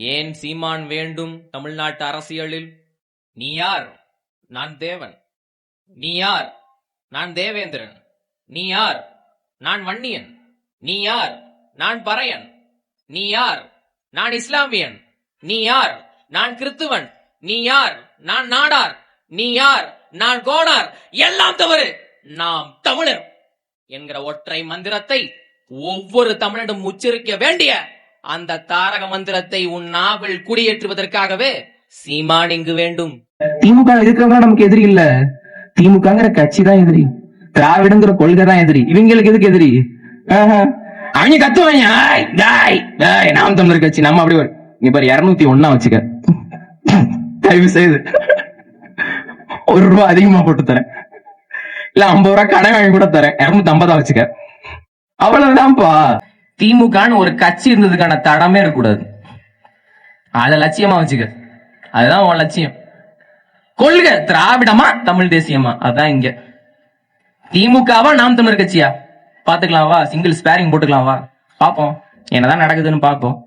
ஏன் சீமான் வேண்டும் தமிழ்நாட்டு அரசியலில்? நீ யார்? நான் தேவன். நீ யார்? நான் தேவேந்திரன். நீ யார்? நான் வன்னியன். நீ யார்? நான் பறையன். நீ யார்? நான் இஸ்லாமியன். நீ யார்? நான் கிறித்துவன் நீ யார்? நான் நாடார். நீ யார்? நான் கோணார் எல்லாம் தவறு. நாம் தமிழர் என்கிற ஒற்றை மந்திரத்தை ஒவ்வொரு தமிழனும் உச்சரிக்க வேண்டிய அந்த தாரக மந்திரத்தை உன் நாவில் குடியேற்றுவதற்காகவே சீமான் இங்கு வேண்டும். திமுக இருக்கிறவங்க நமக்கு எதிரி இல்ல. திமுகங்கிற கட்சி தான் எதிரி. திராவிடங்கிற கொள்கை தான் எதிரி. இவங்களுக்கு எதுக்கு எதிரி? அவங்க கத்துவாங்க. டாய், டாய், நாம் தமிழர் கட்சி நம்ம அப்படி ஒரு நீ பாரு இருநூத்தி ஒன்னா வச்சுக்க. தயவு செய்து ஒரு ரூபா அதிகமா போட்டு தரேன். இல்ல ஐம்பது ரூபா கடை வாங்கி கூட தரேன். இருநூத்தி ஐம்பதா வச்சுக்க. அவ்வளவுதான்ப்பா. திமுகன்னு ஒரு கட்சி இருந்ததுக்கான தடமே இருக்கக்கூடாது. அத லட்சியமா வச்சுக்க. அதுதான் உன் லட்சியம். கொள்க திராவிடமா தமிழ் தேசியமா. அதான் இங்க. திமுகவா நாம் தமிழர் கட்சியா? பாத்துக்கலாம் வா. சிங்கிள் ஸ்பேரிங் போட்டுக்கலாம் வா. பாப்போம் என்னதான் நடக்குதுன்னு பாப்போம்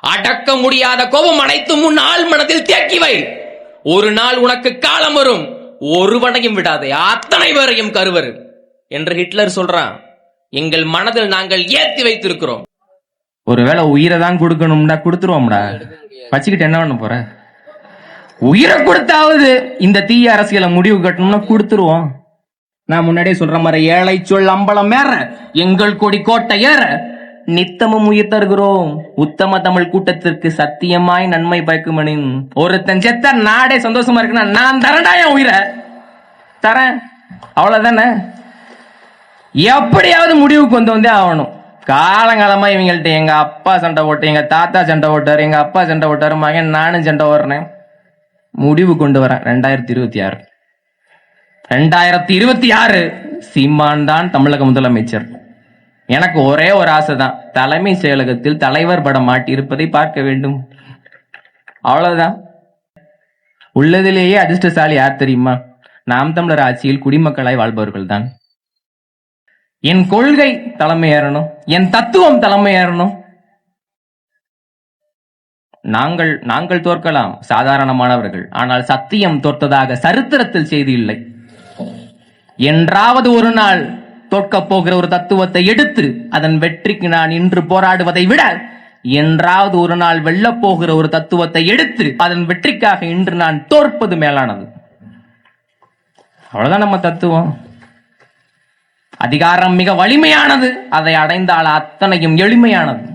அடக்க முடியாத கோபம் அனைத்தும் உன் ஆள் மனதில் தேக்கி வை. ஒரு நாள் உனக்கு காலம் வரும். ஒருவனையும் விடாதே. அத்தனை பேரையும் கருவர். என்று ஹிட்லர் சொல்றான். எங்கள் மனதில் நாங்கள் ஏத்தி வைத்திருக்கிறோம். ஒருவேளை உயிரை தான் கொடுக்கணும்டா கொடுத்துருவோம்டா. வச்சுக்கிட்டு என்ன பண்ண போற? உயிரை கொடுத்தாவது இந்த தீய அரசியலை முடிவு கட்டணும்னா கொடுத்துருவோம். நான் முன்னாடியே சொல்ற மாதிரி ஏழை சொல் அம்பலம் ஏற எங்கள் கொடி கோட்டை ஏற. நித்தமும் உயிர் தருகிறோம். உத்தம தமிழ் கூட்டத்திற்கு சத்தியமாய் நன்மை பயக்குமனின். ஒருத்தன் செத்த நாடே சந்தோஷமா இருக்குன்னா நான் தரேன்டா என் உயிரை. தரேன். அவ்வளவுதானே? எப்படியாவது முடிவுக்கு கொண்டு வந்தே ஆகணும். காலங்காலமா இவங்கள்ட்ட எங்க அப்பா சண்டை போட்டு எங்க தாத்தா சண்டை போட்டாரு எங்க அப்பா சண்டை ஓட்டாரு மகன் நானும் சண்டை ஓடுறேன் முடிவு கொண்டு வரேன். ரெண்டாயிரத்தி இருபத்தி ஆறு. ரெண்டாயிரத்தி இருபத்தி ஆறு சீமான் தான் தமிழக முதலமைச்சர். எனக்கு ஒரே ஒரு ஆசை தான். தலைமை செயலகத்தில் தலைவர் படம் மாட்டியிருப்பதை பார்க்க வேண்டும். அவ்வளவுதான். உள்ளதிலேயே அதிர்ஷ்டசாலி யார் தெரியுமா? நாம் தமிழர் ஆட்சியில் குடிமக்களாய் வாழ்பவர்கள் தான் என் கொள்கை தலைமை ஏறணும் என் தத்துவம் தலைமை ஏறணும். நாங்கள் நாங்கள் தோற்கலாம் சாதாரணமானவர்கள். ஆனால் சத்தியம் தோற்றதாக சரித்திரத்தில் செய்தி இல்லை. என்றாவது ஒரு நாள் தோற்கப் போகிற ஒரு தத்துவத்தை எடுத்து அதன் வெற்றிக்கு நான் இன்று போராடுவதை விட என்றாவது ஒரு நாள் வெல்லப் போகிற ஒரு தத்துவத்தை எடுத்து அதன் வெற்றிக்காக இன்று நான் தோற்பது மேலானது. அவ்வளவுதான் நம்ம தத்துவம். அதிகாரம் மிக வலிமையானது. அதை அடைந்தால் அத்தனையும் எளிமையானது.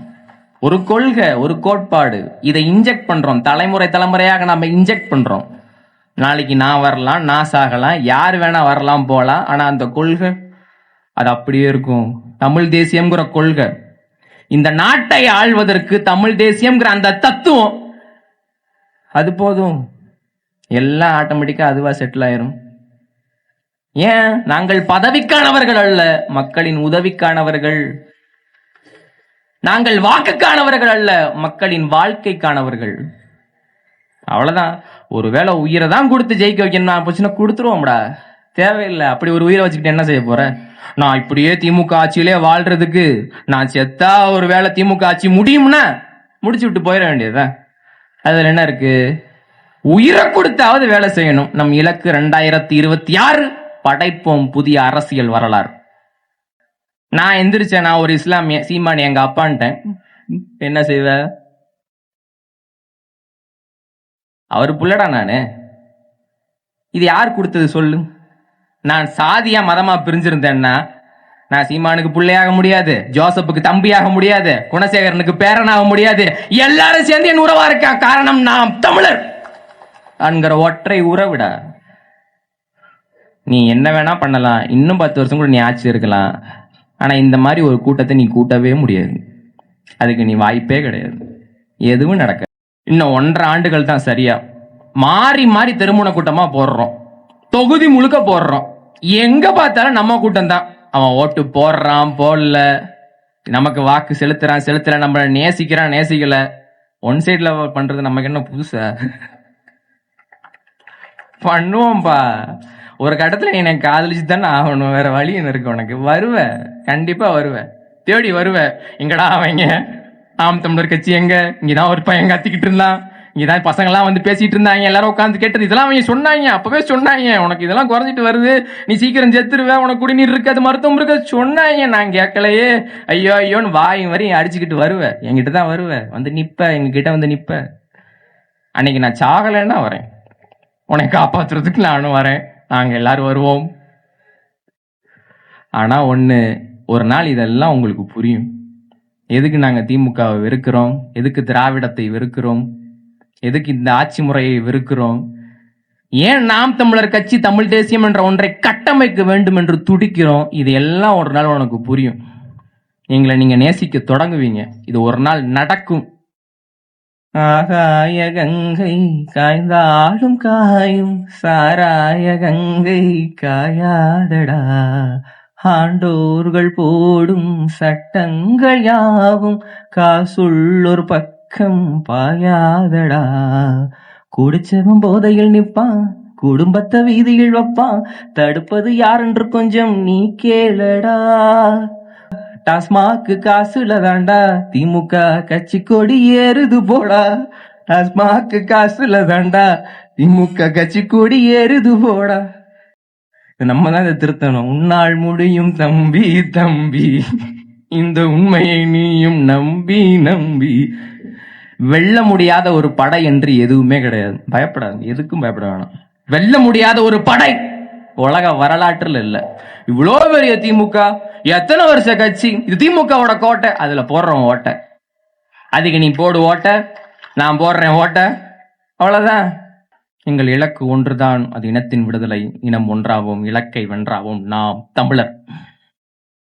ஒரு கொள்கை ஒரு கோட்பாடு இதை இன்ஜெக்ட் பண்றோம். தலைமுறை தலைமுறையாக நம்ம இன்ஜெக்ட் பண்றோம். நாளைக்கு நான் வரலாம் நான் சாகலாம் யார் வேணா வரலாம் போகலாம் ஆனா அந்த கொள்கை அது அப்படியே இருக்கும். தமிழ் தேசியம்ங்கிற கொள்கை. இந்த நாட்டை ஆள்வதற்கு தமிழ் தேசியம்ங்கிற அந்த தத்துவம் அது போதும். எல்லாம் ஆட்டோமேட்டிக்கா அதுவா செட்டில் ஆயிரும். ஏன்? நாங்கள் பதவிக்கானவர்கள் அல்ல மக்களின் உதவிக்கானவர்கள். நாங்கள் வாக்குக்கானவர்கள் அல்ல மக்களின் வாழ்க்கைக்கானவர்கள். அவ்வளவுதான். ஒருவேளை உயிரை தான் கொடுத்து ஜெயிக்க வைக்கணும் போச்சுன்னா கொடுத்துருவோம்டா. தேவையில்லை. அப்படி ஒரு உயிரை வச்சுக்கிட்டு என்ன செய்ய போற நான் இப்படியே திமுக ஆட்சியிலே வாழ்றதுக்கு நான் செத்தா ஒரு வேளை திமுக ஆட்சி முடியும்னா முடிச்சு விட்டு போயிட வேண்டியதுதான். அதுல என்ன இருக்கு? உயிரை கொடுத்தாவது வேலை செய்யணும். நம் இலக்கு ரெண்டாயிரத்தி இருபத்தி ஆறு படைப்போம் புதிய அரசியல் வரலாறு. நான் எந்திரிச்சேன் நான் ஒரு இஸ்லாமிய சீமான் எங்க அப்பான்ட்டேன். என்ன செய்வ? அவர் புள்ளடா நானு. இது யார் கொடுத்தது சொல்லு? நான் சாதியா மதமா பிரிஞ்சிருந்தேன்னா நான் சீமானுக்கு பிள்ளையாக முடியாது ஜோசப்புக்கு தம்பியாக முடியாது குணசேகரனுக்கு பேரனாக முடியாது. எல்லாரும் சேர்ந்து என் உறவா இருக்கான் காரணம்? நாம் தமிழர். என்கிற ஒற்றை உறவிடா. நீ என்ன வேணா பண்ணலாம். இன்னும் பத்து வருஷம் கூட நீ ஆட்சி இருக்கலாம். ஆனா இந்த மாதிரி ஒரு கூட்டத்தை நீ கூட்டவே முடியாது. அதுக்கு நீ வாய்ப்பே கிடையாது. எதுவும் நடக்க இன்னும் ஒன்றரை ஆண்டுகள் தான் சரியா. மாறி மாறி திருமண கூட்டமா போடுறோம். தொகுதி முழுக்க போடுறோம். எங்க பார்த்தாலும் நம்ம கூட்டம் தான். அவன் ஓட்டு போடுறான் போடல. நமக்கு வாக்கு செலுத்துறான் செலுத்துல. நம்மள நேசிக்கிறான் நேசிக்கல. ஒன் சைட்ல பண்றது நமக்கு என்ன புதுசா? பண்ணுவோம்பா. ஒரு கட்டத்துல என்னை காதலிச்சு தானே ஆகணும். வேற வழி என்ன இருக்கு உனக்கு? வருவ. கண்டிப்பா வருவ. தேடி வருவ. எங்கடா அவங்க ஆம் தமிழர் கட்சி எங்க? இங்கதான் ஒரு பையன் கத்திக்கிட்டு இருந்தான். இங்கதான் பசங்க எல்லாம் வந்து பேசிட்டு இருந்தாங்க. எல்லாரும் உட்காந்து கேட்டது இதெல்லாம் அவங்க சொன்னாங்க. அப்பவே சொன்னாங்க. உனக்கு இதெல்லாம் குறைஞ்சிட்டு வருது. நீ சீக்கிரம் செத்துருவ. உனக்கு குடிநீர் இருக்காது மருத்துவம் இருக்காது சொன்னாங்க. நான் கேட்கலையே. ஐயோ ஐயோன்னு வாய் வரையும் அடிச்சுக்கிட்டு வருவேன் என்கிட்ட தான் வருவேன் வந்து நிப்ப. எங்க கிட்ட வந்து நிப்ப. அன்னைக்கு நான் சாகலைன்னா வரேன். உன்னை காப்பாத்துறதுக்கு நானும் வரேன். நாங்கள் எல்லாரும் வருவோம். ஆனால் ஒன்று ஒரு நாள் இதெல்லாம் உங்களுக்கு புரியும். எதுக்கு நாங்கள் திமுகவை வெறுக்கிறோம்? எதுக்கு திராவிடத்தை வெறுக்கிறோம்? எதுக்கு இந்த ஆட்சி முறையை வெறுக்கிறோம்? ஏன் நாம் தமிழர் கட்சி தமிழ் தேசியம் என்ற ஒன்றை கட்டமைக்க வேண்டும் என்று துடிக்கிறோம்? இது எல்லாம் ஒரு நாள் உனக்கு புரியும். எங்களை நீங்கள் நேசிக்க தொடங்குவீங்க. இது ஒரு நாள் நடக்கும். ஆகாய கங்கை காய்ந்தாலும் காயும் சாராய கங்கை காயாதடா ஆண்டோர்கள் போடும் சட்டங்கள் யாவும் காசுள்ளொரு பக்கம் பாயாதடா குடிச்சவன் போதையில் நிற்பான் குடும்பத்தை வீதியில் வைப்பான் தடுப்பது யாரென்று கொஞ்சம் நீ கேளடா டாஸ்மாக்கு காசுல தாண்டா திமுக கட்சி கொடி ஏறுது போடா. டாஸ்மாக்கு காசுல தாண்டா திமுக கட்சி கொடி ஏறுது போடா. நம்ம தான் இதை திருத்தணும். உன்னால் முடியும் தம்பி தம்பி. இந்த உண்மையை நீயும் நம்பி நம்பி. வெல்ல முடியாத ஒரு படை என்று எதுவுமே கிடையாது. பயப்படாது எதுக்கும் பயப்பட வேணாம். வெல்ல முடியாத ஒரு படை உலக வரலாற்றுல இல்ல. இவ்வளோ பெரிய திமுக. எத்தனை வருஷ கட்சி? இது திமுகவோட கோட்டை அதுல போடுறோம் ஓட்டை. அதுக்கு நீ போடு ஓட்டை நான் போடுறேன் ஓட்டை. அவ்வளவுதான். எங்கள் இலக்கு ஒன்றுதான் அது இனத்தின் விடுதலை இனம் ஒன்றாவோம் இலக்கை வென்றாவோம் நாம் தமிழர்.